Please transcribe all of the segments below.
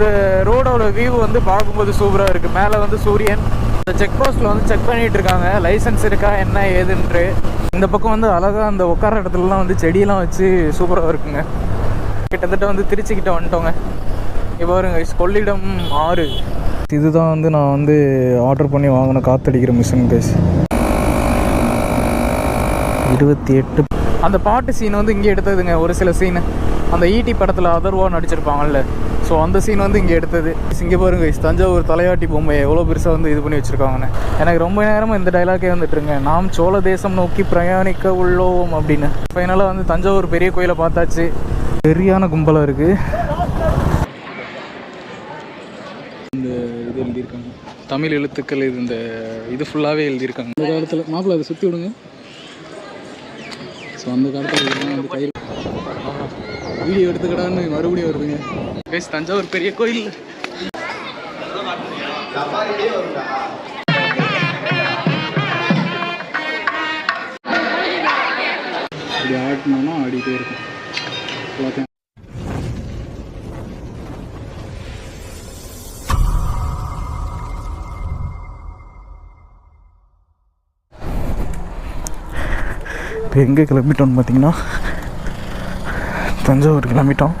இந்த ரோடோட வியூ வந்து பார்க்கும்போது சூப்பராக இருக்குது மேலே வந்து சூரியன். இந்த செக் போஸ்ட்டில் வந்து செக் பண்ணிகிட்டு இருக்காங்க. லைசன்ஸ் இருக்கா என்ன ஏதுன்ட்டு. இந்த பக்கம் வந்து அழகாக அந்த உட்கார இடத்துலலாம் வந்து செடியெல்லாம் வச்சு சூப்பராக இருக்குங்க. கிட்டத்தட்ட வந்து திருச்சிக்கிட்ட வந்துட்டோங்க. இப்போ வருங்க கொள்ளிடம் ஆறு. இதுதான் வந்து நான் வந்து ஆர்டர் பண்ணி வாங்கின காத்தடிக்கிற மிஷின் கைஸ் இருபத்தி எட்டு. அந்த பாட்டு சீன் வந்து இங்கே எடுத்ததுங்க. ஒரு சில சீனு அந்த ஈட்டி படத்தில் அதர்வா நடிச்சிருப்பாங்கல்ல. ஸோ அந்த சீன் வந்து இங்கே எடுத்தது. இங்கே பாருங்க தஞ்சாவூர் தலையாட்டி பொம்மை எவ்வளோ பெருசாக வந்து இது பண்ணி வச்சுருக்காங்கன்னு. எனக்கு ரொம்ப நேரமாக இந்த டைலாக்கே வந்துட்டுருங்க நாம் சோழ தேசம் நோக்கி பிரயாணிக்க உள்ளோம் அப்படின்னு. ஃபைனலாக வந்து தஞ்சாவூர் பெரிய கோயிலை பார்த்தாச்சு. பெரியான கும்பலாக இருக்குது இந்த இது எழுதியிருக்காங்க. தமிழ் எழுத்துக்கள் இது இந்த இது ஃபுல்லாகவே எழுதியிருக்காங்க. அந்த காலத்தில் மாப்பிள்ள அதை சுற்றி விடுங்க. ஸோ அந்த காலத்தில் வந்து கையில் வீடியோ எடுத்துக்கடான்னு மறுபடியும் வருதுங்க. பேஸ் தஞ்சாவூர் பெரிய கோயில் இப்படி ஆடினோம்னா ஆடிட்டே இருக்கும் எல்லாத்தையும் இப்போ எங்கே கிளம்பிட்டோம்னு பார்த்தீங்கன்னா தஞ்சாவூர் கிளம்பிட்டோம்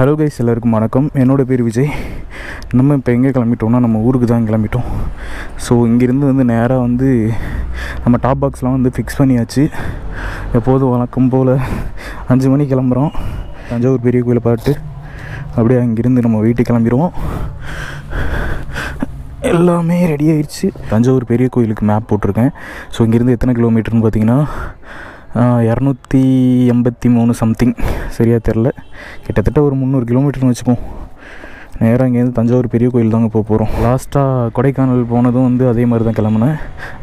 ஹலோ கைஸ் எல்லாருக்கும் வணக்கம். என்னோட பேர் விஜய். நம்ம இப்போ எங்கே கிளம்பிட்டோம்னா நம்ம ஊருக்கு தான் கிளம்பிட்டோம். ஸோ இங்கேருந்து வந்து நேராக வந்து நம்ம டாப் பாக்ஸ்லாம் வந்து ஃபிக்ஸ் பண்ணியாச்சு. எப்போதும் வழக்கம் போல் அஞ்சு மணிக்கு கிளம்புறோம். தஞ்சாவூர் பெரிய கோயிலை பார்த்து அப்படியே அங்கேருந்து நம்ம வீட்டுக்கு கிளம்பிடுவோம். எல்லாமே ரெடி ஆயிடுச்சு தஞ்சாவூர் பெரிய கோயிலுக்கு மேப் போட்டிருக்கேன். ஸோ இங்கேருந்து எத்தனை கிலோமீட்டர்னு பார்த்தீங்கன்னா இரநூத்தி எண்பத்தி மூணு சம்திங் சரியாக தெரில. கிட்டத்தட்ட ஒரு முந்நூறு கிலோமீட்டர்னு வச்சுப்போம் நேராக இங்கேருந்து தஞ்சாவூர் பெரிய கோயில் தாங்க போக போகிறோம் லாஸ்ட்டாக கொடைக்கானல் போனதும் வந்து அதே மாதிரி தான் கிளம்புனேன்.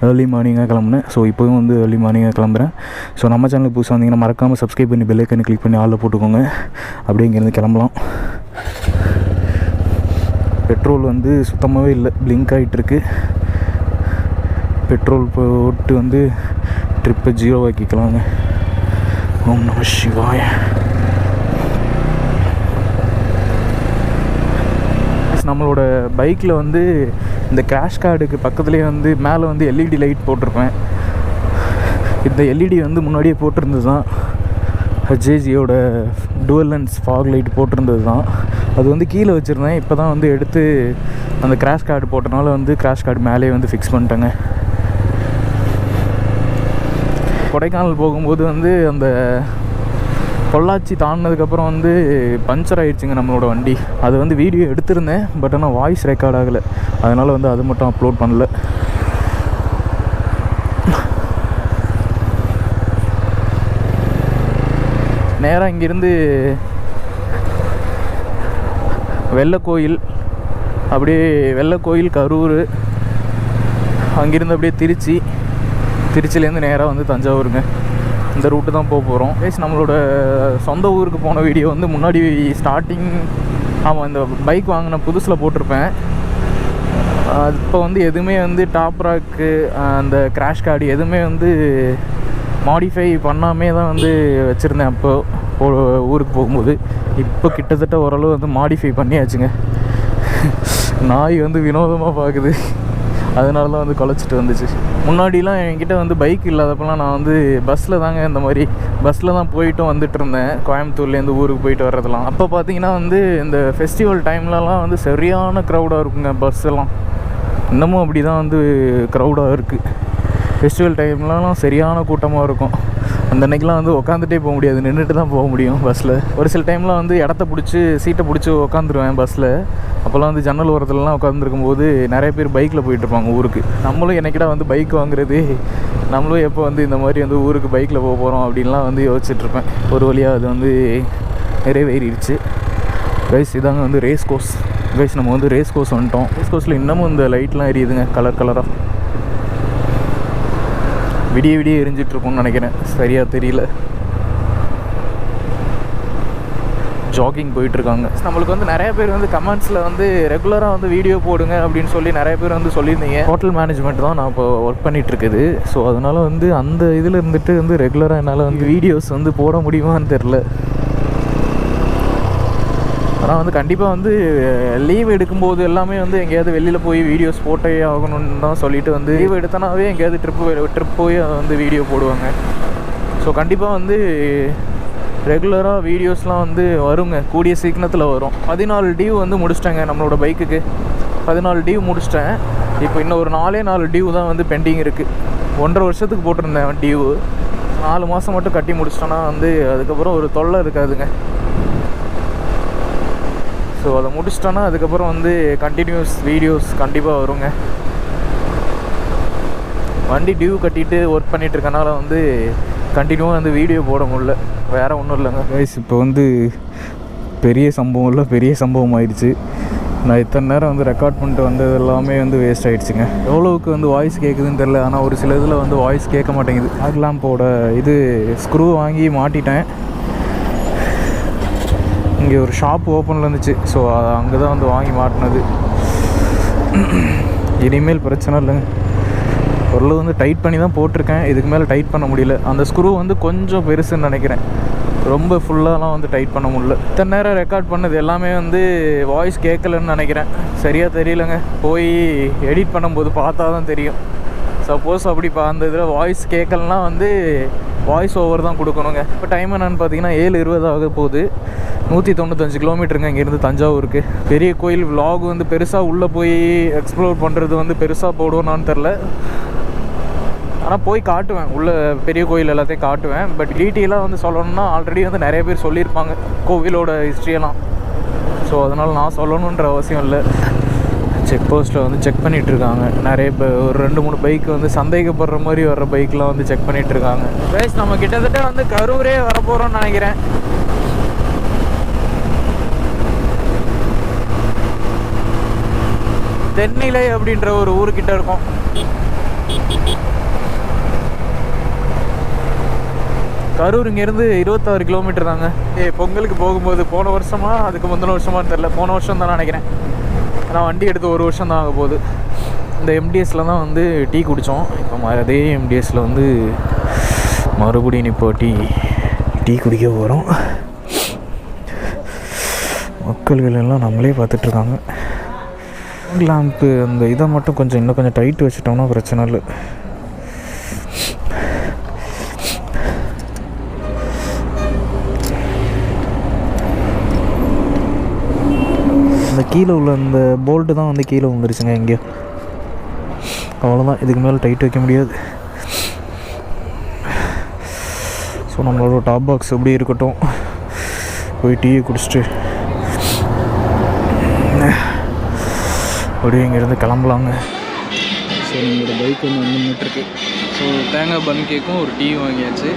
ஏர்லி மார்னிங்காக கிளம்புனேன். ஸோ இப்போவும் வந்து ஏர்லி மார்னிங்காக கிளம்புறேன். ஸோ நம்ம சேனல் புதுசாக வந்தீங்கன்னா மறக்காமல் சப்ஸ்கிரைப் பண்ணி பெல்லைக்கனை கிளிக் பண்ணி ஆளில் போட்டுக்கோங்க. அப்படியே இங்கேருந்து கிளம்பலாம். பெட்ரோல் வந்து சுத்தமாகவே இல்லை. பிளிங்க் ஆகிட்டுருக்கு பெட்ரோல் போட்டு வந்து ட்ரிப்பை ஜீரோ ஆக்கிக்கலாங்க ஓம் நம சிவாய. நம்மளோட பைக்கில் வந்து இந்த கிராஷ் கார்டுக்கு பக்கத்துலேயே வந்து மேலே வந்து எல்இடி லைட் போட்டிருப்பேன். இந்த எல்இடி வந்து முன்னாடியே போட்டிருந்தது தான் ஜேஜியோட டுவல் லென்ஸ் ஃபாக் லைட் போட்டிருந்தது தான் அது வந்து கீழே வச்சுருந்தேன். இப்போ தான் வந்து எடுத்து அந்த கிராஷ் கார்டு போட்டனால வந்து கிராஷ் கார்டு மேலேயே வந்து ஃபிக்ஸ் பண்ணிட்டேங்க. கொடைக்கானல் போகும்போது வந்து அந்த பொள்ளாச்சி தாண்டினதுக்கப்புறம் வந்து பஞ்சர் ஆயிடுச்சுங்க நம்மளோட வண்டி. அது வந்து வீடியோ எடுத்திருந்தேன் பட் ஆனால் வாய்ஸ் ரெக்கார்ட் ஆகலை. அதனால் வந்து அது மட்டும் அப்லோட் பண்ணல. நேராக இங்கேருந்து வெள்ளக்கோயில் அப்படியே வெள்ளக்கோயில் கரூர் அங்கேருந்து அப்படியே திருச்சி திருச்சிலேருந்து நேராக வந்து தஞ்சாவூருங்க. இந்த ரூட்டு தான் போக போகிறோம் பேஸ் நம்மளோட சொந்த ஊருக்கு போன வீடியோ வந்து முன்னாடி ஸ்டார்டிங் ஆமாம் இந்த பைக் வாங்கின புதுசில் போட்டிருப்பேன். இப்போ வந்து எதுவுமே வந்து டாப் ராக்கு அந்த கிராஷ் கார்டு எதுவுமே வந்து மாடிஃபை பண்ணாமே தான் வந்து வச்சுருந்தேன். அப்போ ஊருக்கு போகும்போது. இப்போ கிட்டத்தட்ட ஓரளவு வந்து மாடிஃபை பண்ணியாச்சுங்க. நாய் வந்து வினோதமாக பார்க்குது அதனால தான் வந்து குலைச்சிட்டு வந்துச்சு. முன்னாடிலாம் என்கிட்ட வந்து பைக் இல்லாதப்பெல்லாம் நான் வந்து பஸ்ஸில் தாங்க இந்த மாதிரி பஸ்ஸில் தான் போயிட்டும் வந்துட்டு இருந்தேன். கோயம்புத்தூர்லேருந்து ஊருக்கு போயிட்டு வர்றதெல்லாம். அப்போ பார்த்தீங்கன்னா வந்து இந்த ஃபெஸ்டிவல் டைம்லலாம் வந்து சரியான க்ரௌடாக இருக்குங்க பஸ் எல்லாம். இன்னமும் அப்படி தான் வந்து க்ரௌடாக இருக்குது ஃபெஸ்டிவல் டைம்லலாம் சரியான கூட்டமாக இருக்கும். அந்த அன்னைக்கெலாம் வந்து உட்காந்துட்டே போக முடியாது. நின்றுட்டு தான் போக முடியும் பஸ்ஸில் ஒரு சில டைம்லாம் வந்து இடத்த பிடிச்சி சீட்டை பிடிச்சி உட்காந்துருவேன் பஸ்ஸில் அப்போல்லாம் வந்து ஜன்னல் ஓரத்துலலாம் உட்காந்துருக்கும் போது நிறைய பேர் பைக்கில் போயிட்டுருப்பாங்க ஊருக்கு. நம்மளும் என்னைக்கிட வந்து பைக் வாங்குறது? நம்மளும் எப்போ வந்து இந்த மாதிரி வந்து ஊருக்கு பைக்கில் போக போகிறோம் அப்படின்லாம் வந்து யோசிச்சுட்ருப்பேன். ஒரு வழியாக அது வந்து நிறைவேறிடுச்சு. கைஸ் இதாங்க வந்து ரேஸ் கோர்ஸ் கைஸ் நம்ம வந்து ரேஸ் கோர்ஸ் வந்துட்டோம். ரேஸ் கோர்ஸில் இன்னமும் இந்த லைட்லாம் எரியுதுங்க கலர் கலராக விடிய விடிய எரிஞ்சிகிட்டுருக்குன்னு நினைக்கிறேன். சரியாக தெரியல. ஜாகிங் போயிட்டுருக்காங்க. நம்மளுக்கு வந்து நிறைய பேர் வந்து கமெண்ட்ஸில் வந்து ரெகுலராக வந்து வீடியோ போடுங்க அப்படின்னு சொல்லி நிறைய பேர் வந்து சொல்லியிருந்தீங்க. ஹோட்டல் மேனேஜ்மெண்ட் தான் நான் இப்போ ஒர்க் பண்ணிட்டு இருக்குது ஸோ அதனால் வந்து அந்த இதில் இருந்துட்டு வந்து ரெகுலராக என்னால் வந்து வீடியோஸ் வந்து போட முடியுமான்னு தெரில ஆனால் வந்து கண்டிப்பாக வந்து லீவ் எடுக்கும்போது எல்லாமே வந்து எங்கேயாவது வெளியில் போய் வீடியோஸ் போட்டே ஆகணும்னு தான் சொல்லிட்டு வந்து லீவ் எடுத்தனாவே எங்கேயாவது ட்ரிப்பு ட்ரிப் போய் வந்து வீடியோ போடுவாங்க. ஸோ கண்டிப்பாக வந்து ரெகுலராக வீடியோஸ்லாம் வந்து வருங்க. கூடிய சீக்கிரத்தில் வரும். பதினாலு டியூ வந்து முடிச்சிட்டேங்க நம்மளோட பைக்குக்கு. பதினாலு டியூ முடிச்சிட்டேன். இப்போ இன்னும் ஒரு நாலே நாலு டியூ தான் வந்து பெண்டிங் இருக்குது ஒன்றரை வருஷத்துக்கு போட்டிருந்தேன் டியூ நாலு மாதம் மட்டும் கட்டி முடிச்சிட்டேன்னா வந்து அதுக்கப்புறம் ஒரு தொல்லை இருக்காதுங்க. ஸோ அதை முடிச்சிட்டோன்னா அதுக்கப்புறம் வந்து கண்டினியூஸ் வீடியோஸ் கண்டிப்பாக வருங்க. வண்டி டியூ கட்டிட்டு ஒர்க் பண்ணிகிட்ருக்கனால வந்து கண்டினியூவாக வந்து வீடியோ போட முடியல. வேறு ஒன்றும் இல்லைங்க. கைஸ் இப்போ வந்து பெரிய சம்பவம் இல்லை பெரிய சம்பவம் ஆயிடுச்சு. நான் இத்தனை நேரம் வந்து ரெக்கார்ட் பண்ணிட்டு வந்தது எல்லாமே வந்து வேஸ்ட் ஆகிடுச்சுங்க எவ்வளோவுக்கு வந்து வாய்ஸ் கேட்குதுன்னு தெரில ஆனால் ஒரு சில இதில் வந்து வாய்ஸ் கேட்க மாட்டேங்குது. ஆக்லாம்போட இது ஸ்க்ரூ வாங்கி மாட்டிட்டேன். இங்கே ஒரு ஷாப் ஓப்பனில் இருந்துச்சு. ஸோ அங்கே தான் வந்து வாங்கி மாட்டினது. இனிமேல் பிரச்சனை இல்லைங்க. ஓரளவு வந்து டைட் பண்ணி தான் போட்டிருக்கேன். இதுக்கு மேலே டைட் பண்ண முடியல. அந்த ஸ்க்ரூ வந்து கொஞ்சம் பெருசுன்னு நினைக்கிறேன். ரொம்ப ஃபுல்லாலாம் வந்து டைட் பண்ண முடியல. இத்தனை நேரம் ரெக்கார்ட் பண்ணது எல்லாமே வந்து வாய்ஸ் கேட்கலன்னு நினைக்கிறேன். சரியாக தெரியலங்க. போய் எடிட் பண்ணும்போது பார்த்தா தான் தெரியும். சப்போஸ் அப்படி அந்த இதில் வாய்ஸ் கேட்கலன்னா வந்து வாய்ஸ் ஓவர் தான் கொடுக்கணுங்க. இப்போ டைம் என்னென்னு பார்த்தீங்கன்னா ஏழு இருபது ஆக போகுது. நூற்றி தொண்ணூத்தஞ்சு கிலோமீட்டருங்க இங்கேருந்து தஞ்சாவூருக்கு. பெரிய கோயில் விலாக் வந்து பெருசாக உள்ளே போய் எக்ஸ்ப்ளோர் பண்ணுறது வந்து பெருசாக போடுவோன்னு தெரில ஆனால் போய் காட்டுவேன். உள்ள பெரிய கோயில் எல்லாத்தையும் காட்டுவேன். பட் டீட்டெயிலாக வந்து சொல்லணும்னா ஆல்ரெடி வந்து நிறைய பேர் சொல்லியிருப்பாங்க. கோவிலோட ஹிஸ்ட்ரியெல்லாம் ஸோ அதனால் நான் சொல்லணுன்ற அவசியம் இல்லை. செக் போஸ்ட்டில் வந்து செக் பண்ணிகிட்டு இருக்காங்க. நிறைய ஒரு ரெண்டு மூணு பைக் வந்து சந்தேகப்படுற மாதிரி வர்ற பைக்லாம் வந்து செக் பண்ணிகிட்டு இருக்காங்க. பேஸ் நம்ம கிட்டத்தட்ட வந்து கரூரே வரப்போகிறோம்னு நினைக்கிறேன். தென்னிலை அப்படின்ற ஒரு ஊருக்கிட்ட இருக்கும். கரூர் இங்கேருந்து இருபத்தாறு கிலோமீட்டர் தாங்க. ஏ பொங்கலுக்கு போகும்போது போன வருஷமா அதுக்கு முந்தின வருஷமானு தெரில போன வருஷம் தான் நினைக்கிறேன். நான் வண்டி எடுத்து ஒரு வருஷம் தான் ஆக போகுது இந்த எம்டிஎஸ்ல தான் வந்து டீ குடித்தோம் இப்போ ம- அதே எம்டிஎஸ்ல வந்து மறுபடியும் இப்போ டீ டீ குடிக்க போகிறோம் மக்கள்கள் எல்லாம் நம்மளே பார்த்துட்ருக்காங்க லேம்ப்பு அந்த இதை மட்டும் கொஞ்சம் இன்னும் கொஞ்சம் டைட் வச்சுட்டோம்னா பிரச்சனை இல்லை. கீழே உள்ள அந்த போல்ட்டு தான் வந்து கீழே விழுந்துருச்சுங்க எங்கேயோ அவ்வளோதான் இதுக்கு மேலே டைட் வைக்க முடியாது. ஸோ நம்மளோட டாப் பாக்ஸ் எப்படி இருக்கட்டும். போய் டீயை குடிச்சிட்டு அப்படியே இங்கேருந்து கிளம்பலாங்க. ஸோ நம்மளோட பைக் வந்து வந்து நின்றுட்டுருக்கு ஸோ தேங்காய் பன் கேக்கும் ஒரு டீ வாங்கியாச்சு.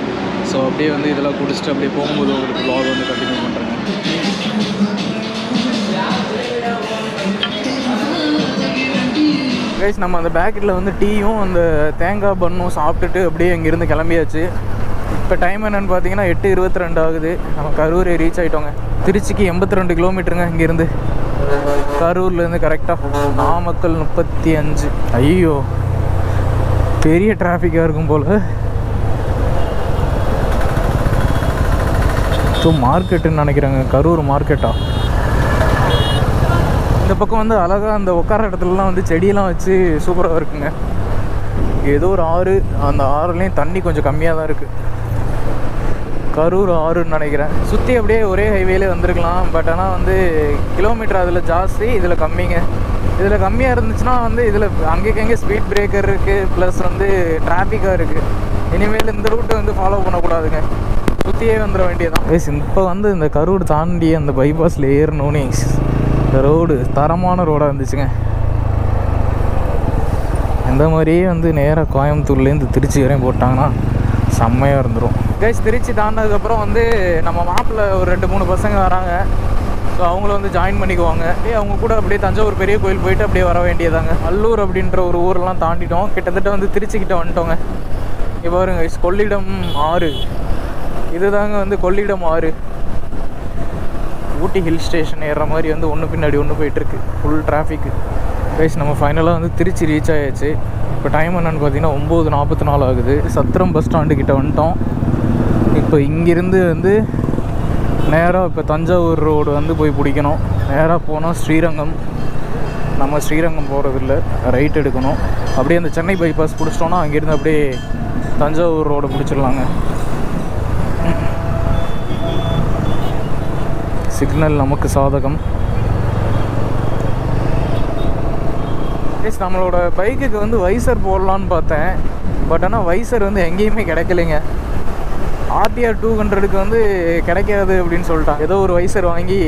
ஸோ அப்படியே வந்து இதெல்லாம் குடிச்சிட்டு அப்படியே போகும்போது ஒரு ப்ளாக் வந்து கண்டினியூ பண்ணுறேங்க கைஸ் நம்ம அந்த பேக்கெட்டில் வந்து டீயும் அந்த தேங்காய் பன்னும் சாப்பிட்டுட்டு அப்படியே இங்கேருந்து கிளம்பியாச்சு. இப்போ டைம் என்னென்னு பார்த்தீங்கன்னா எட்டு இருபத்தி ரெண்டு ஆகுது. நம்ம கரூர் ரீச் ஆகிட்டோங்க திருச்சிக்கு எண்பத்தி ரெண்டு கிலோமீட்டருங்க இங்கேருந்து. கரூர்லேருந்து கரெக்டாக நாமக்கல் முப்பத்தி அஞ்சு. ஐயோ பெரிய டிராஃபிக்காக இருக்கும் போல். ஸோ மார்க்கெட்டுன்னு நினைக்கிறேங்க. கரூர் மார்க்கெட்டா பக்கம் வந்து அழகாக அந்த உட்கார இடத்துலலாம் வந்து செடியெல்லாம் வச்சு சூப்பராக இருக்குங்க. ஏதோ ஒரு ஆறு அந்த ஆறுலேயும் தண்ணி கொஞ்சம் கம்மியாக தான் இருக்குது கரூர் ஆறுன்னு நினைக்கிறேன். சுற்றி அப்படியே ஒரே ஹைவேலே வந்திருக்கலாம். பட் ஆனால் வந்து கிலோமீட்டர் அதில் ஜாஸ்தி இதில் கம்மிங்க. இதில் கம்மியாக இருந்துச்சுன்னா வந்து இதில் அங்கேக்கங்கே ஸ்பீட் பிரேக்கர் இருக்குது ப்ளஸ் வந்து டிராஃபிக்காக இருக்குது இனிமேல் இந்த ரூட்டை வந்து ஃபாலோ பண்ணக்கூடாதுங்க. சுற்றியே வந்துட வேண்டியதான் ஏஸ் இப்போ வந்து இந்த கரூர் தாண்டி அந்த பைபாஸில் ஏறணும்னு. இந்த ரோடு தரமான ரோடாக இருந்துச்சுங்க. இந்த மாதிரியே வந்து நேராக கோயம்புத்தூர்லேருந்து திருச்சி வரையும் போட்டாங்கன்னா செம்மையாக இருந்துடும் கைஸ் திருச்சி தாண்டினதுக்கப்புறம் வந்து நம்ம மாப்பிள்ள ஒரு ரெண்டு மூணு பசங்க வராங்க. ஸோ அவங்கள வந்து ஜாயின் பண்ணிக்குவாங்க. ஏ அவங்க கூட அப்படியே தஞ்சாவூர் பெரிய கோயில் போயிட்டு அப்படியே வர வேண்டியதாங்க. அல்லூர் அப்படின்ற ஒரு ஊரெலாம் தாண்டிட்டோம். கிட்டத்தட்ட வந்து திருச்சிக்கிட்ட வந்துட்டோங்க. இப்போ பாருங்க கொள்ளிடம் ஆறு. இதுதாங்க வந்து கொள்ளிடம் ஆறு. ஊட்டி ஹில் ஸ்டேஷன் ஏறுற மாதிரி வந்து ஒன்று பின்னாடி ஒன்று போயிட்டுருக்கு. ஃபுல் டிராஃபிக்கு கைஸ் நம்ம ஃபைனலாக வந்து திருச்சி ரீச் ஆகிடுச்சு இப்போ டைம் என்னென்னு பார்த்தீங்கன்னா ஒம்பது நாற்பத்தி நாலு ஆகுது. சத்திரம் பஸ் ஸ்டாண்டு கிட்ட வந்துட்டோம். இப்போ இங்கேருந்து வந்து நேராக இப்போ தஞ்சாவூர் ரோடு வந்து போய் பிடிக்கணும். நேராக போனால் ஸ்ரீரங்கம். நம்ம ஸ்ரீரங்கம் போகிறதில்ல ரைட் எடுக்கணும். அப்படியே அந்த சென்னை பைபாஸ் பிடிச்சிட்டோன்னா அங்கேருந்து அப்படியே தஞ்சாவூர் ரோடு பிடிச்சிடலாங்க. சிக்னல் நமக்கு சாதகம். எஸ் நம்மளோட பைக்குக்கு வந்து வைசர் போடலான்னு பார்த்தேன். பட் ஆனால் வைசர் வந்து எங்கேயுமே கிடைக்கலைங்க. ஆர்டிஆர் டூ ஹண்ட்ரடுக்கு வந்து கிடைக்காது அப்படின்னு சொல்லிட்டான் ஏதோ ஒரு வைசர் வாங்கி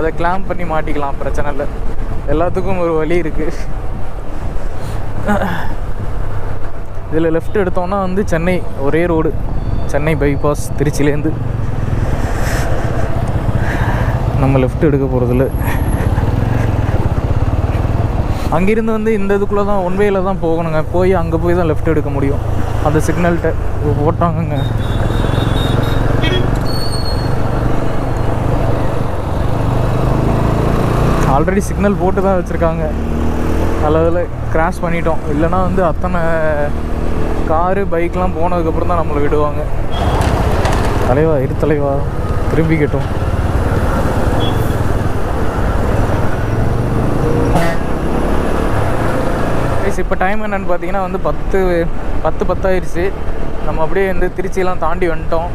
அதை கிளாம் பண்ணி மாட்டிக்கலாம் பிரச்சனை இல்லை. எல்லாத்துக்கும் ஒரு வழி இருக்குது இதில் லெஃப்ட் எடுத்தோம்னா வந்து சென்னை ஒரே ரோடு சென்னை பைபாஸ் திருச்சிலேருந்து நம்ம லெஃப்ட் எடுக்க போகிறதில்ல அங்கிருந்து வந்து இந்த இதுக்குள்ளே தான் ஒன் வேயில் தான் போகணுங்க. போய் அங்கே போய் தான் லெஃப்ட் எடுக்க முடியும். அந்த சிக்னல்கிட்ட போட்டாங்கங்க. ஆல்ரெடி சிக்னல் போட்டு தான் வச்சுருக்காங்க. நல்லதில் கிராஷ் பண்ணிட்டோம். இல்லைனா வந்து அத்தனை காரு பைக்லாம் போனதுக்கப்புறம் தான் நம்மளை விடுவாங்க. தலைவா இரு தலைவா. திரும்பிக்கட்டும் இப்போ டைம் என்னென்னு பார்த்தீங்கன்னா வந்து பத்து பத்து பத்தாயிருச்சு. நம்ம அப்படியே வந்து திருச்சியெல்லாம் தாண்டி வந்துட்டோம்.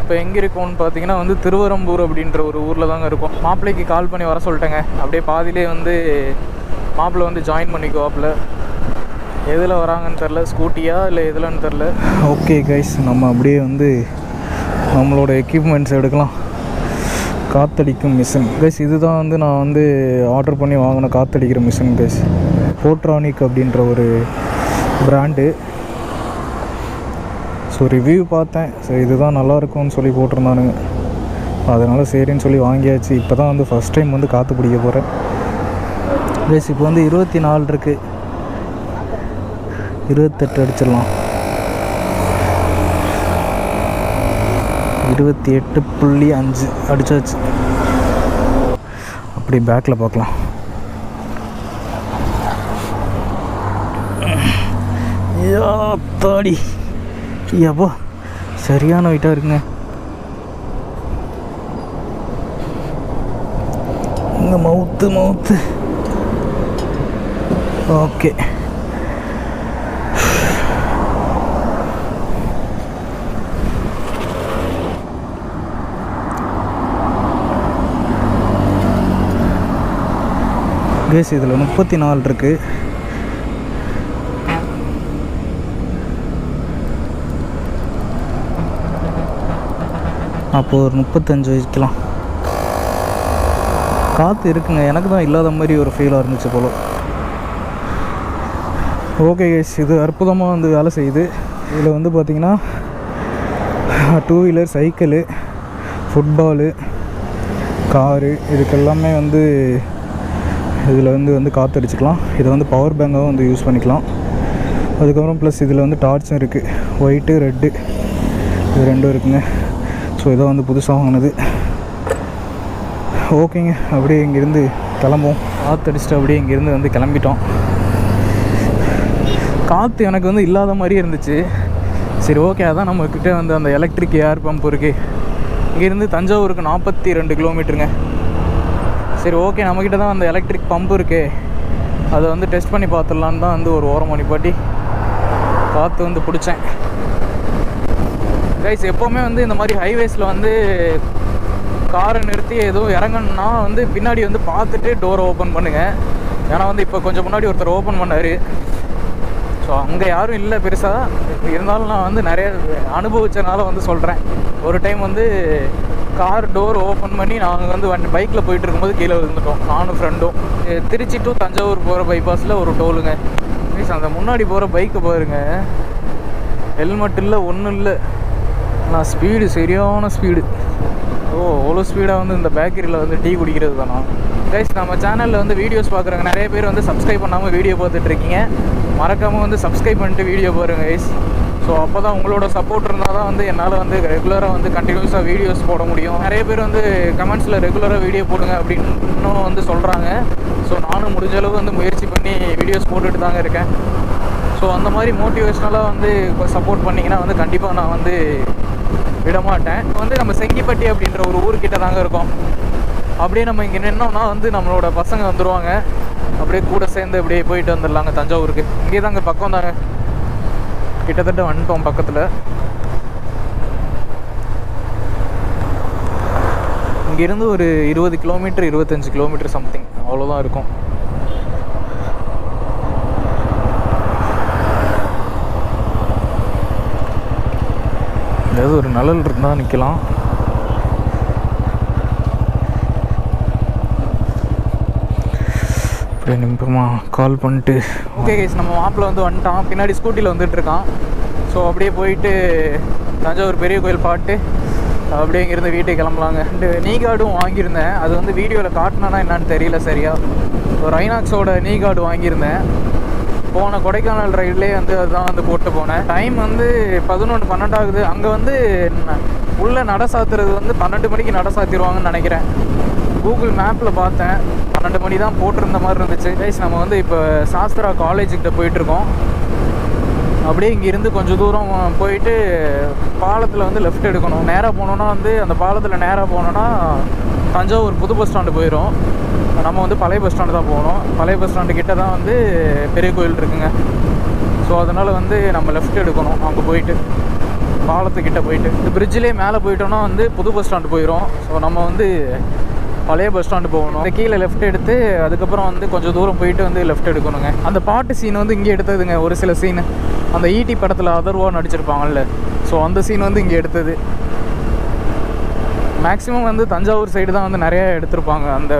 இப்போ எங்கே இருக்கோம்னு பார்த்தீங்கன்னா வந்து திருவரம்பூர் அப்படின்ற ஒரு ஊரில் தாங்க இருக்கும். மாப்பிள்ளைக்கு கால் பண்ணி வர சொல்லிட்டேங்க. அப்படியே பாதியிலே வந்து மாப்பிள்ளை வந்து ஜாயின் பண்ணிக்குவாப்பில். எதில் வராங்கன்னு தெரில ஸ்கூட்டியா இல்லை எதுலன்னு தெரில ஓகே கைஸ் நம்ம அப்படியே வந்து நம்மளோட எக்யூப்மெண்ட்ஸ் எடுக்கலாம். காத்தடிக்கும் மிஷின் கைஸ் இதுதான் வந்து நான் வந்து ஆர்டர் பண்ணி வாங்கின காத்தடிக்கிற மிஷின் கைஸ் போட்ரானிக் அப்படின்ற ஒரு பிராண்டு ஸோ ரிவ்யூ பார்த்தேன். ஸோ இதுதான் நல்லாயிருக்கும்னு சொல்லி போட்டிருந்தானுங்க. அதனால் சரின்னு சொல்லி வாங்கியாச்சு. இப்போ தான் வந்து ஃபஸ்ட் டைம் வந்து காற்று பிடிக்க போகிறேன் கைஸ் இப்போ வந்து இருபத்தி நாலு இருக்குது இருபத்தெட்டு அடிச்சிடலாம். இருபத்தி எட்டு புள்ளி அஞ்சு அடிச்சாச்சு. அப்படி பேக்கில் பார்க்கலாம். தாடி எப்போ சரியான வெயிட்டாக இருக்குங்க. இந்த மவுத்து மவுத்து. ஓகே. கேஸ் இதில் முப்பத்தி நாலு இருக்குது அப்போது ஒரு முப்பத்தஞ்சு வைக்கலாம் காற்று இருக்குங்க. எனக்கு தான் இல்லாத மாதிரி ஒரு ஃபீலாக இருந்துச்சு போல. ஓகே கேஸ் இது அற்புதமாக வந்து வேலை செய்யுது. இதில் வந்து பார்த்திங்கன்னா two wheeler cycle football car இதுக்கெல்லாமே வந்து இதில் வந்து வந்து காற்றடிச்சிக்கலாம் இதை வந்து பவர் பேங்காகவும் வந்து யூஸ் பண்ணிக்கலாம். அதுக்கப்புறம் ப்ளஸ் இதில் வந்து டார்ச்சும் இருக்குது ஒயிட்டு ரெட்டு இது ரெண்டும் இருக்குங்க. ஸோ இதை வந்து புதுசாக வாங்கினது. ஓகேங்க அப்படியே இங்கேருந்து கிளம்புவோம். காற்றடிச்சிட்டு அப்படியே இங்கேருந்து வந்து கிளம்பிட்டோம். காற்று எனக்கு வந்து இல்லாத மாதிரி இருந்துச்சு. சரி ஓகே அதான் நம்மக்கிட்ட வந்து அந்த எலக்ட்ரிக் ஏர் பம்ப் இருக்குது இங்கேருந்து தஞ்சாவூருக்கு நாற்பத்தி ரெண்டு கிலோமீட்டருங்க சரி ஓகே நம்மக்கிட்ட தான் அந்த எலக்ட்ரிக் பம்ப் இருக்குது அதை வந்து டெஸ்ட் பண்ணி பார்த்துடலான்னு தான் வந்து ஒரு ஓரம் நிப்பாட்டி காற்று வந்து பிடிச்சேன். கைஸ் எப்போவுமே வந்து இந்த மாதிரி ஹைவேஸில் வந்து காரை நிறுத்தி எதுவும் இறங்கணும்னா வந்து பின்னாடி வந்து பார்த்துட்டு டோரை ஓப்பன் பண்ணுங்கள் ஏன்னா வந்து இப்போ கொஞ்சம் முன்னாடி ஒருத்தர் ஓப்பன் பண்ணார். ஸோ அங்கே யாரும் இல்லை பெருசாக இருந்தாலும் நான் வந்து நிறைய அனுபவிச்சனால வந்து சொல்கிறேன் ஒரு டைம் வந்து கார் டோர் ஓப்பன் பண்ணி நாங்கள் வந்து வண்டி பைக்கில் போயிட்டு இருக்கும்போது கீழே விழுந்துட்டோம். நானும் ஃப்ரெண்டும் திருச்சி டு தஞ்சாவூர் போகிற பைபாஸில் ஒரு டோலுங்க ப்ளீஸ் அந்த முன்னாடி போகிற பைக்கை பாருங்க. ஹெல்மெட் இல்லை ஒன்றும் இல்லை. ஆனால் ஸ்பீடு சரியான ஸ்பீடு ஓ அவ்வளோ ஸ்பீடாக வந்து இந்த பேக்கரியில் வந்து டீ குடிக்கிறது தானா? கைஸ் நம்ம சேனலில் வந்து வீடியோஸ் பார்க்குறவங்க நிறைய பேர் வந்து சப்ஸ்கிரைப் பண்ணாமல் வீடியோ பார்த்துட்ருக்கீங்க மறக்காமல் வந்து சப்ஸ்கிரைப் பண்ணிட்டு வீடியோ பாருங்கள் கைஸ் ஸோ அப்போ தான் உங்களோட சப்போர்ட் இருந்தால் தான் வந்து என்னால் வந்து ரெகுலராக வந்து கண்டினியூஸாக வீடியோஸ் போட முடியும். நிறைய பேர் வந்து கமெண்ட்ஸில் ரெகுலராக வீடியோ போடுங்க அப்படின்னு வந்து சொல்கிறாங்க ஸோ நானும் முடிஞ்ச அளவு வந்து முயற்சி பண்ணி வீடியோஸ் போட்டுட்டு தாங்க இருக்கேன். ஸோ அந்த மாதிரி மோட்டிவேஷ்னலாக வந்து சப்போர்ட் பண்ணிங்கன்னா வந்து கண்டிப்பாக நான் வந்து விடமாட்டேன். இப்போ வந்து நம்ம செங்கிப்பட்டி அப்படின்ற ஒரு ஊர்கிட்ட தாங்க இருக்கோம். அப்படியே நம்ம இங்கே நின்னோம்னா வந்து நம்மளோட பசங்க வந்துடுவாங்க அப்படியே கூட சேர்ந்து அப்படியே போயிட்டு வந்துடலாங்க தஞ்சாவூருக்கு. இங்கே தாங்க பக்கம் தாங்க. கிட்டத்தட்ட வந்துட்டோம் பக்கத்தில். இங்கேருந்து ஒரு இருபது கிலோமீட்டர் இருபத்தஞ்சி கிலோமீட்டர் சம்திங் அவ்வளோதான் இருக்கும். ஏதாவது ஒரு நிழல் இருந்தால் நிற்கலாம் அப்படியே நிம்பமா கால் பண்ணிட்டு ஓகே கேஸ் நம்ம மாப்பிள்ள வந்து வந்துட்டான். பின்னாடி ஸ்கூட்டியில் வந்துட்டு இருக்கான். ஸோ அப்படியே போயிட்டு தஞ்சாவூர் பெரிய கோயில் பாட்டு அப்படியே இங்கேருந்து வீட்டுக்கு கிளம்பலாங்கன்ட்டு நீ கார்டும் வாங்கியிருந்தேன். அது வந்து வீடியோவில் காட்டினானா என்னன்னு தெரியல சரியா. ஒரு ஐநாக்ஸோட நீ கார்டு வாங்கியிருந்தேன். போன கொடைக்கானல் ரைட்லேயே வந்து அதுதான் வந்து போட்டு போனேன். டைம் வந்து பதினொன்று பன்னெண்டு ஆகுது அங்கே வந்து ந- நட சாத்துறது வந்து பன்னெண்டு மணிக்கு நட சாத்திடுவாங்கன்னு நினைக்கிறேன். கூகுள் மேப்பில் பார்த்தேன். பன்னெண்டு மணி தான் போட்டிருந்த மாதிரி இருந்துச்சு. கைஸ் நம்ம வந்து இப்போ சாஸ்திரா காலேஜுக்கிட்ட போயிட்டுருக்கோம். அப்படியே இங்கேருந்து கொஞ்சம் தூரம் போயிட்டு பாலத்தில் வந்து லெஃப்ட் எடுக்கணும். நேராக போனோன்னா வந்து அந்த பாலத்தில் நேராக போனோன்னா தஞ்சாவூர் புது பஸ் ஸ்டாண்டு போயிடும் நம்ம வந்து பழைய பஸ் ஸ்டாண்டு தான் போகணும். பழைய பஸ் ஸ்டாண்டு கிட்ட தான் வந்து பெரிய கோயில் இருக்குங்க. ஸோ அதனால் வந்து நம்ம லெஃப்ட் எடுக்கணும் அங்கே போயிட்டு. பாலத்துக்கிட்ட போயிட்டு. இந்த பிரிட்ஜிலே மேலே போயிட்டோம்னா வந்து புது பஸ் ஸ்டாண்டு போயிடும் ஸோ நம்ம வந்து பழைய பஸ் ஸ்டாண்டு போகணும். இந்த கீழே லெஃப்ட் எடுத்து அதுக்கப்புறம் வந்து கொஞ்சம் தூரம் போயிட்டு வந்து லெஃப்ட் எடுக்கணுங்க. அந்த பாட்டு சீன் வந்து இங்கே எடுத்ததுங்க. ஒரு சில சீன் அந்த ஈட்டி படத்தில் அதர்வா நடிச்சிருப்பாங்கல்ல. ஸோ அந்த சீன் வந்து இங்கே எடுத்தது. மேக்ஸிமம் வந்து தஞ்சாவூர் சைடு தான் வந்து நிறைய எடுத்திருப்பாங்க அந்த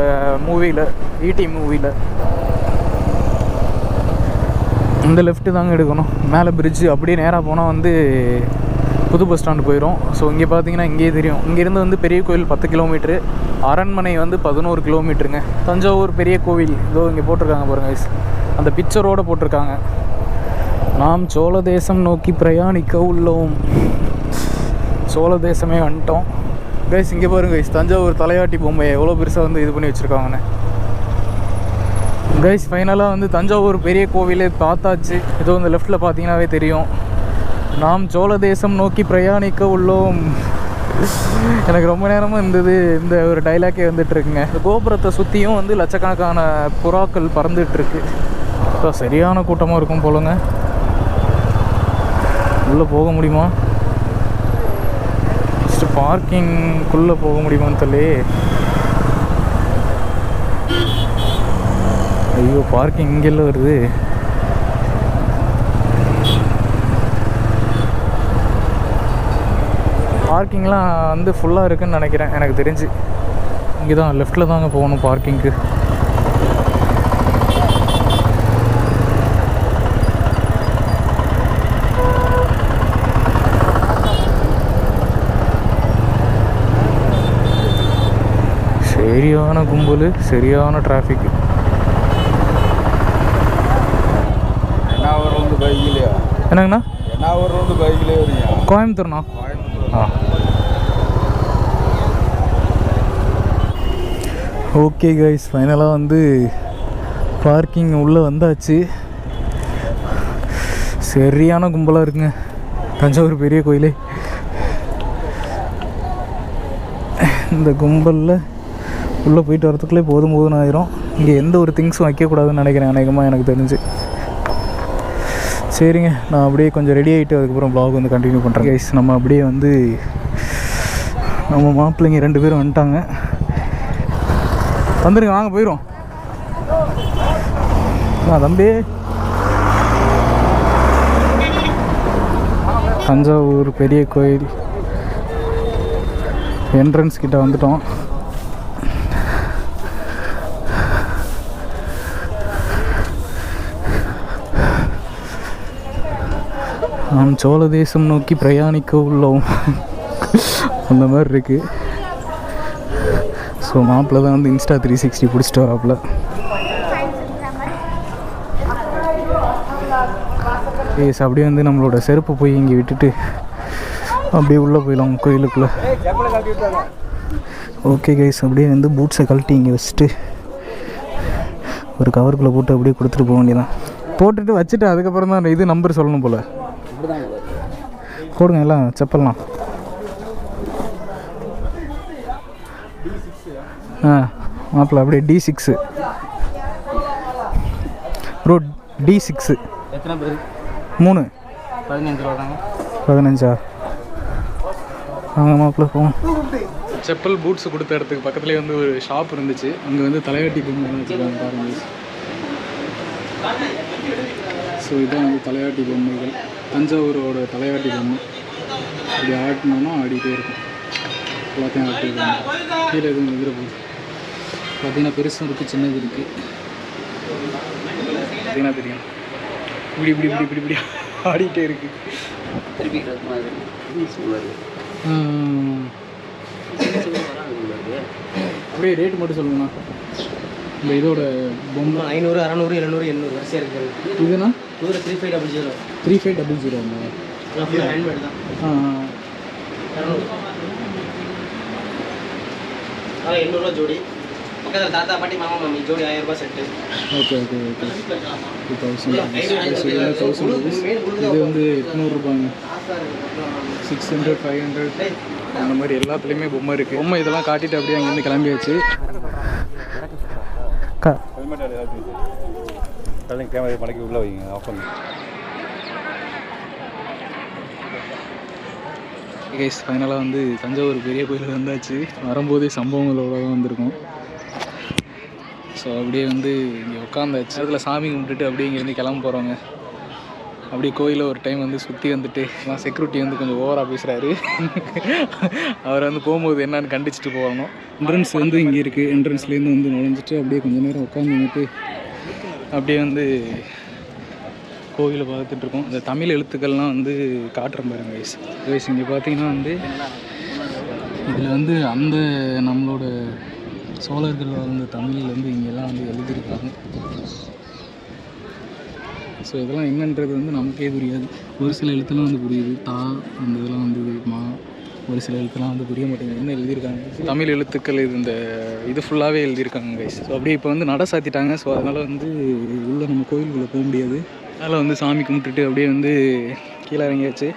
மூவியில் ஈட்டி மூவியில் இந்த லெஃப்ட்டு தாங்க எடுக்கணும். மேலே பிரிட்ஜு அப்படியே நேராக போனால் வந்து புது பஸ் ஸ்டாண்டு போயிடும் ஸோ இங்கே பார்த்தீங்கன்னா இங்கேயே தெரியும். இங்கேருந்து வந்து பெரிய கோயில் பத்து கிலோமீட்ரு அரண்மனை வந்து பதினோரு கிலோமீட்டருங்க தஞ்சாவூர் பெரிய கோவில் இதோ இங்கே போட்டிருக்காங்க பாருங்க guys. அந்த பிக்சரோடு போட்டிருக்காங்க. நாம் சோழ தேசம் நோக்கி பிரயாணிக்க உள்ளோம். சோழ தேசமே வந்துட்டோம். கைஸ் இங்கே பாருங்க கைஸ் தஞ்சாவூர் தலையாட்டி பொம்மை எவ்வளோ பெருசாக வந்து இது பண்ணி வச்சுருக்காங்கண்ணே கைஸ் ஃபைனலாக வந்து தஞ்சாவூர் பெரிய கோவிலே பார்த்தாச்சு. ஏதோ இந்த லெஃப்ட்டில் பார்த்தீங்கன்னாவே தெரியும். நாம் சோழ தேசம் நோக்கி பிரயாணிக்க உள்ளோம். எனக்கு ரொம்ப நேரமாக இருந்தது இந்த ஒரு டைலாக்கே வந்துட்டு இருக்குங்க. இந்த கோபுரத்தை சுற்றியும் வந்து லட்சக்கணக்கான புறாக்கள் பறந்துட்டு இருக்கு. சரியான கூட்டமாக இருக்கும் போலங்க. உள்ளே போக முடியுமா? பார்க்கிங்குள்ளே போக முடியுமான்னு தெரியல ஐயோ பார்க்கிங் இங்கெல்லாம் வருது. பார்க்கிங்லாம் வந்து ஃபுல்லாக இருக்குன்னு நினைக்கிறேன் எனக்கு தெரிஞ்சு. இங்கே தான் லெஃப்ட்டில் தாங்க போகணும் பார்க்கிங்க்கு சரியான கும்பல் சரியான டிராஃபிக் என்னங்கண்ணா? கோயம்புத்தூர்ண்ணா. ஆ. ஓகே கைஸ் ஃபைனலாக வந்து பார்க்கிங் உள்ளே வந்தாச்சு. சரியான கும்பலாக இருக்குங்க. தஞ்சாவூர் பெரிய கோயிலே. இந்த கும்பலில் உள்ளே போயிட்டு வரத்துக்குள்ளே போதும் போதும் ஆயிரும். இங்கே எந்த ஒரு திங்ஸும் வைக்கக்கூடாதுன்னு நினைக்கிறேன் அநேகமாக எனக்கு தெரிஞ்சு. சரிங்க நான் அப்படியே கொஞ்சம் ரெடி ஆகிட்டு அதுக்கப்புறம் ப்ளாக் வந்து கண்டினியூ பண்ணுறேன் கைஸ் நம்ம அப்படியே வந்து நம்ம மாப்பிள்ளைங்க ரெண்டு பேரும் வந்துட்டாங்க. வந்துடுங்க வாங்க போயிடும் ஆ தம்பி. தஞ்சாவூர் பெரிய கோயில். என்ட்ரன்ஸ் கிட்ட வந்துட்டோம். நாம் சோழ தேசம் நோக்கி பிரயாணிக்க உள்ளோம். அந்த மாதிரி இருக்கு. ஸோ மாப்பிள்ள தான் வந்து இன்ஸ்டா த்ரீ சிக்ஸ்டி பிடிச்சிட்டு வராப்பில் எஸ் அப்படியே வந்து நம்மளோட செருப்பு போய் இங்கே விட்டுட்டு அப்படியே உள்ளே போயிடலாம் கோயிலுக்குள்ளே. ஓகே கைஸ் அப்படியே வந்து பூட்ஸை கழட்டி இங்கே வச்சுட்டு ஒரு கவருக்குள்ளே போட்டு அப்படியே கொடுத்துட்டு போக வேண்டியதான் போட்டுட்டு வச்சுட்டு அதுக்கப்புறம் தான் இது நம்பர் சொல்லணும் போல். போடுங்க எல்லாம் செப்பல்லாம். ஆ மாப்பிள்ள அப்படியே T six bro T six எத்தனை பேர்? மூணு. பதினஞ்சு வராங்க பதினஞ்சா? வாங்க மாப்பிள்ள போவோம். செப்பல் பூட்ஸ் கொடுத்த இடத்துக்கு பக்கத்துலேயே வந்து ஒரு ஷாப் இருந்துச்சு. அங்கே வந்து தலையாட்டி பொம்மை வச்சுருக்காங்க பாருங்க. ஸோ இதான் வந்து தலையாட்டி பொம்மைகள். தஞ்சாவூரோட தலையாட்டி பொம்மை இப்படி ஆட்டினோன்னா ஆடிட்டே இருக்கும். எல்லாத்தையும் ஆட்டிருக்காங்க கீழே எதுவும் நிதிர போகுது. பார்த்தீங்கன்னா பெருசும் இருக்குது சின்னது இருக்குது பார்த்தீங்கன்னா தெரியும். இப்படி இப்படி இப்படி இப்படி இப்படி ஆடிட்டே இருக்குது ம். அப்படியே ரேட் மட்டும் சொல்லுங்கண்ணா. இந்த இதோட பொம்மை. ஐநூறு அறநூறு எழுநூறு எண்ணூறு வரிசையாக இருக்குது இதுனா? Three five double zero three five double handmade தான். எண்ணூறுரூவா ஜோடி. பக்கத்தில் தாத்தா பாட்டி மாமா மாமி ஜோடி ஆயிரம் ரூபாய் set okay okay okay. Two thousand thousand rupees இது வந்து எட்நூறுபாங்க சிக்ஸ் ஹண்ட்ரட் ஃபைவ் ஹண்ட்ரட் அந்த மாதிரி எல்லாத்துலேயுமே பொம்மை இருக்குது பொம்மை இதெல்லாம் காட்டிட்டு அப்படியே அங்கேருந்து கிளம்பியாச்சு. கா கேமரா மடக்கி உள்ளே வைங்க ஆஃப் பண்ணி. கைஸ் ஃபைனலாக வந்து தஞ்சாவூர் பெரிய கோயில் வந்தாச்சு. வரும்போதே சம்பவங்களோட தான் வந்திருக்கோம். ஸோ அப்படியே வந்து இங்கே உட்காந்தாச்சு அதில் சாமி கும்பிட்டுட்டு அப்படியே இங்கேருந்து கிளம்ப போகிறோங்க அப்படியே கோயிலில் ஒரு டைம் வந்து சுற்றி வந்துட்டு நான் செக்யூரிட்டி வந்து கொஞ்சம் ஓவராக பேசுகிறாரு அவர் வந்து போகும்போது என்னன்னு கண்டிச்சுட்டு போகணும். என்ட்ரன்ஸ் வந்து இங்கே இருக்குது என்ட்ரன்ஸ்லேருந்து வந்து நுழைஞ்சிட்டு அப்படியே கொஞ்சம் நேரம் உட்காந்துட்டு அப்படியே வந்து கோவிலை பார்த்துட்டு இருக்கோம் இந்த தமிழ் எழுத்துக்கள்லாம் வந்து காட்டுற பாருங்க வயசு வயசு இங்கே பார்த்தீங்கன்னா வந்து இதில் வந்து அந்த நம்மளோட சோழர்கள் வந்து தமிழில் வந்து இங்கெல்லாம் வந்து எழுதியிருக்காங்க. ஸோ இதெல்லாம் என்னன்றது வந்து நமக்கே புரியாது. ஒரு சில எழுத்துலாம் வந்து புரியுது. தா அந்த இதெல்லாம் வந்து மா ஒரு சில எழுத்துலாம் வந்து புரிய மாட்டேங்குது. என்ன எழுதியிருக்காங்க? தமிழ் எழுத்துக்கள் இது இந்த இது ஃபுல்லாகவே எழுதியிருக்காங்க கைஸ் ஸோ அப்படியே இப்போ வந்து நட சாத்திட்டாங்க. ஸோ அதனால் வந்து உள்ளே நம்ம கோயிலுக்குள்ளே போக முடியாது. அதனால் வந்து சாமி கும்பிட்டுட்டு அப்படியே வந்து கீழே இறங்கியாச்சு.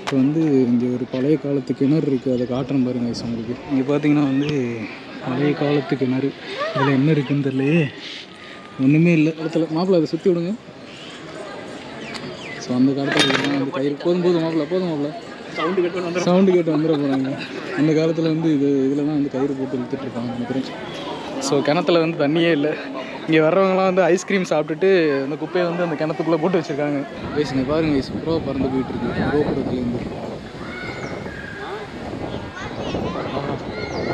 இப்போ வந்து இங்கே ஒரு பழைய காலத்து கிணறு இருக்குது அதை காட்டுறேன் பாருங்க guys உங்களுக்கு. இங்கே பார்த்தீங்கன்னா வந்து பழைய காலத்து கிணறு. இதில் என்ன இருக்குன்னு தெரியலையே. ஒன்றுமே இல்லை. இடத்துல மாப்பிள்ளை அதை சுற்றி விடுங்க. ஸோ அந்த காலத்தில் வந்து கயிறு. போதும் போதும் மாப்பிள்ள போதும் மாப்பிள்ள சவுண்டு கேட்டு சவுண்டு கேட்டு வந்துட போகிறாங்க அந்த காலத்தில் வந்து இது இதில் தான் வந்து கயிறு போட்டு இழுத்துட்ருப்பாங்க நினைக்கிறேன் ஸோ கிணத்துல வந்து தண்ணியே இல்லை. இங்கே வர்றவங்கலாம் வந்து ஐஸ்கிரீம் சாப்பிட்டுட்டு அந்த குப்பையை வந்து அந்த கிணத்துக்குள்ளே போட்டு வச்சுருக்காங்க. பேசுங்க பாருங்க சூப்பராக பறந்து போயிட்டு இருக்கு. கோபுரத்துலேருந்து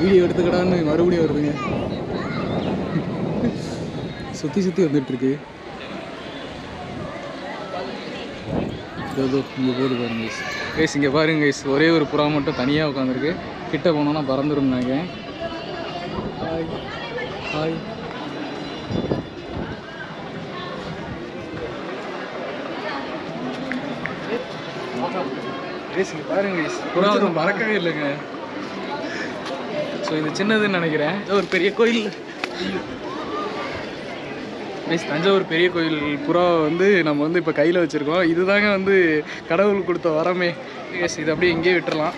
வீடியோ எடுத்துக்கடான்னு மறுபடியும் வருதுங்க. சுற்றி சுற்றி வந்துட்டுருக்கு இதோ இங்கே போது பாருங்க கைஸ் இங்கே பாருங்க கைஸ் ஒரே ஒரு புறா மட்டும் தனியாக உட்காந்துருக்கு. கிட்ட போனோன்னா பறந்துரும் நினைக்கிறேன். ஹாய் ஹாய் கைஸ் இங்கே பாருங்க கைஸ் புறா மறக்கவே இல்லைங்க. ஸோ இது சின்னதுன்னு நினைக்கிறேன். ஒரு பெரிய கோயில். கைஸ் தஞ்சாவூர் பெரிய கோயில் புறா வந்து நம்ம வந்து இப்போ கையில் வச்சுருக்கோம். இதுதாங்க வந்து கடவுள் கொடுத்த வரமே. எஸ் இது அப்படியே இங்கேயே விட்டுறலாம்.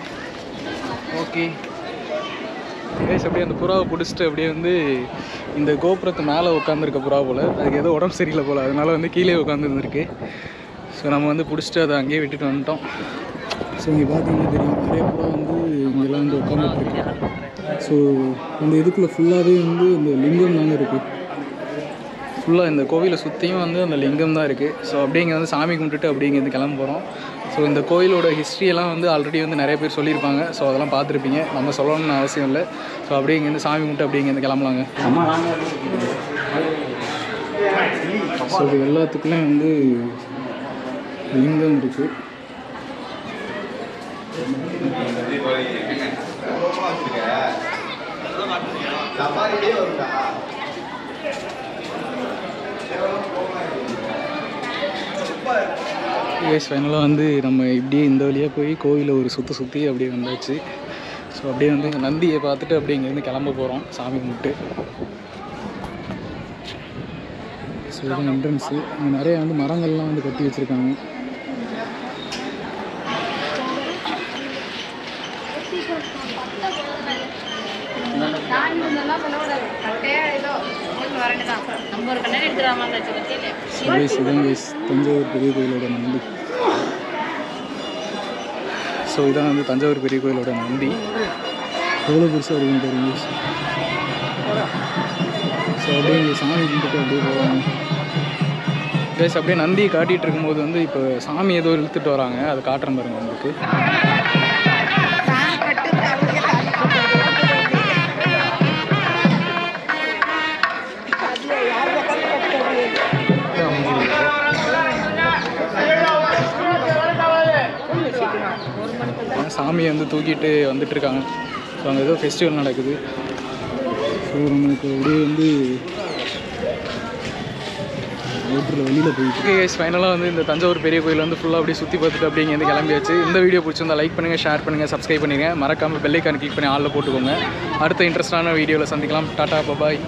ஓகே கேஸ் அப்படியே அந்த புறாவை பிடிச்சிட்டு அப்படியே வந்து இந்த கோபுரத்து மேலே உட்காந்துருக்க புறா போல். அதுக்கு ஏதோ உடம்பு சரியில்லை போல். அதனால வந்து கீழே உட்காந்துருந்துருக்கு ஸோ நம்ம வந்து பிடிச்சிட்டு அதை அங்கேயே விட்டுட்டு வந்துட்டோம். ஸோ இங்கே பார்த்தீங்கன்னா தெரியும் நிறைய புறா வந்து இங்கெல்லாம் வந்து உட்காந்துருக்கு ஸோ அந்த இதுக்குள்ளே ஃபுல்லாகவே வந்து இந்த லிங்கம் தாங்க இருக்குது ஃபுல்லாக இந்த கோவிலை சுற்றியும் வந்து அந்த லிங்கம் தான் இருக்குது ஸோ அப்படியே இங்கே வந்து சாமி கும்பிட்டுட்டு அப்படியே இங்கேருந்து கிளம்ப போகிறோம் ஸோ இந்த கோயிலோட ஹிஸ்ட்ரியெல்லாம் வந்து ஆல்ரெடி வந்து நிறைய பேர் சொல்லியிருப்பாங்க ஸோ அதெல்லாம் பார்த்துருப்பீங்க நம்ம சொல்லணும்னு அவசியம் இல்லை ஸோ அப்படியே இங்கேருந்து சாமி கும்பிட்டு அப்படியே இங்கேருந்து கிளம்பலாங்க ஸோ இது எல்லாத்துக்குமே வந்து லிங்கம் இருக்குது கேஸ் ஃபைனலாக வந்து நம்ம இப்படியே இந்த வழியாக போய் கோவிலில் ஒரு சுற்றி சுற்றி அப்படியே வந்தாச்சு. ஸோ அப்படியே வந்து இங்கே நந்தியை பார்த்துட்டு அப்படியே இங்கேருந்து கிளம்ப போகிறோம் சாமி கும்பிட்டு. ஸோ இது என்ட்ரன்ஸு இங்கே நிறைய வந்து மரங்கள்லாம் வந்து கட்டி வச்சுருக்காங்க. நம்ம ஒரு தஞ்சாவூர் பெரிய கோயிலோட நந்தி. ஸோ இதான் வந்து தஞ்சாவூர் பெரிய கோயிலோட நந்தி. எவ்வளோ பெருசாக இருக்குன்னு பாருங்க. ஸோ அப்படியே இங்கே சாமி கும்பிட்டு அப்படியே போவாங்க. கைஸ் அப்படியே நந்தியை காட்டிகிட்டு இருக்கும்போது வந்து இப்போ சாமி ஏதோ இழுத்துட்டு வராங்க. அதை காட்டுற பாருங்க உங்களுக்கு. சாமியை வந்து தூக்கிட்டு வந்துட்டுருக்காங்க. ஸோ அங்கே ஏதோ ஃபெஸ்டிவல் நடக்குது. ஸோ நம்மளுக்கு அப்படியே வந்து அவுட்டரில் வெளியில் போயிட்டு ஓகே கைஸ் ஃபைனலாக வந்து இந்த தஞ்சாவூர் பெரிய கோயில் வந்து ஃபுல்லாக அப்படியே சுற்றி பார்த்துட்டு அப்படியே இங்கேருந்து கிளம்பியாச்சு. இந்த வீடியோ பிடிச்சிருந்தா லைக் பண்ணுங்கள் ஷேர் பண்ணுங்கள் சப்ஸ்கிரைப் பண்ணுங்கள் மறக்காமல் பெல்லைக்கான் கிளிக் பண்ணி ஆளில் போட்டுக்கோங்க. அடுத்த இன்ட்ரெஸ்டான வீடியோவில் சந்திக்கலாம். Tata bye bye